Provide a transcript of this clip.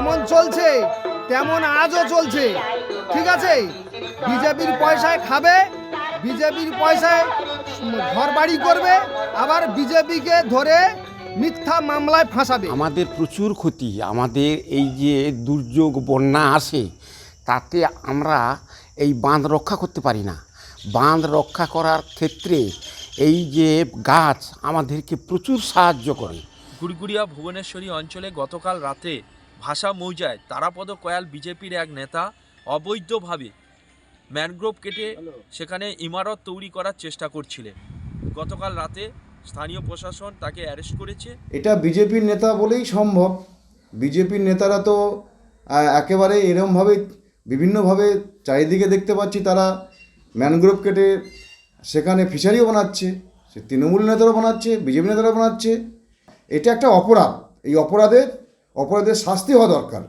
চলছে তেমন আজও চলছে। ঠিক আছে? বিজেপির পয়সায় খাবে বিজেপির পয়সায় ঘর বাড়ি করবে আবার বিজেপিকে ধরে মিথ্যা মামলায় ফাঁসাবে। আমাদের প্রচুর ক্ষতি। আমাদের এই যে দুর্যোগ বন্যা আসে তাতে আমরা এই বাঁধ রক্ষা করতে পারি না। বাঁধ রক্ষা করার ক্ষেত্রে এই যে গাছ আমাদেরকে প্রচুর সাহায্য করে। গুড়গুড়িয়া ভুবনেশ্বরী অঞ্চলে গতকাল রাতে ভাষা মৌজায় তারাপদ কয়াল বিজেপির এক নেতা অবৈধভাবে ম্যানগ্রোভ কেটে সেখানে ইমারত তৈরি করার চেষ্টা করছিলেন। গতকাল রাতে স্থানীয় প্রশাসন তাকে অ্যারেস্ট করেছে। এটা বিজেপির নেতা বলেই সম্ভব। বিজেপির নেতারা তো একেবারে এরমভাবে বিভিন্নভাবে চারিদিকে দেখতে পাচ্ছি তারা ম্যানগ্রোভ কেটে সেখানে ফিশারিও বানাচ্ছে সে তৃণমূল নেতারাও বানাচ্ছে বিজেপি নেতারাও বানাচ্ছে। এটা একটা অপরাধ। এই অপরাধের অপরাধের শাস্তি হওয়া দরকার।